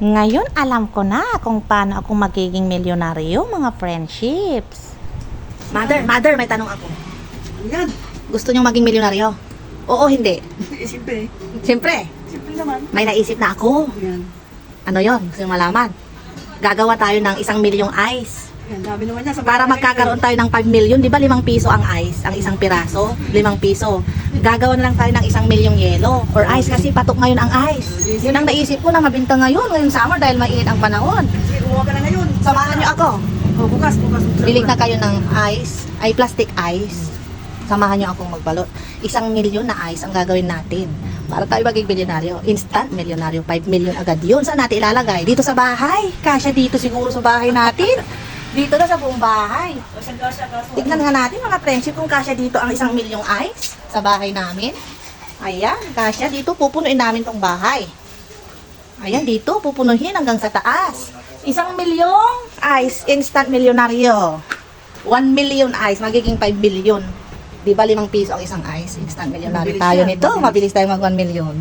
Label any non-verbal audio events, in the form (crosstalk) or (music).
Ngayon alam ko na kung paano ako magiging milyonaryo mga friendships. Mother, mother, may tanong ako. Yan. Gusto niyong maging milyonaryo? Oo, hindi. Eh, (laughs) Siyempre. Siyempre, Siyempre naman. may naisip na ako. Yan. Ano yon? Gusto niyong malaman? Gagawa tayo ng isang milyong ice. Yan, dami naman yan. Sa Para magkakaroon tayo ng 5 million, di ba limang piso ang ice, ang isang piraso, limang piso. Gagawan lang tayo ng isang milyong yelo or ice kasi patok ngayon ang ice. Yun ang naisip ko na mabinta ngayon, ngayong summer dahil mainit ang panahon. Sige, kumuha ka na ngayon. Samahan niyo ako. Oh, bukas, bukas. Bili na kayo ng ice, ay plastic ice. Samahan niyo akong magbalot. Isang milyon na ice ang gagawin natin. Para tayo maging milyonaryo. Instant milyonaryo. 5 million agad yun. Saan natin ilalagay? Dito sa bahay. Kasya dito siguro sa bahay natin. Dito na sa buong bahay. Tignan nga natin mga friendship kung kasya dito ang isang milyong ice sa bahay namin. Ayan, kasya dito pupunuin namin tong bahay. Ayan, dito pupunuhin hanggang sa taas. Isang milyong ice, instant milyonaryo. 1 million ice, magiging 5 billion. Di ba limang piso ang isang ice? Instant milyonaryo tayo nito. mabilis. Tayo mag 1 million.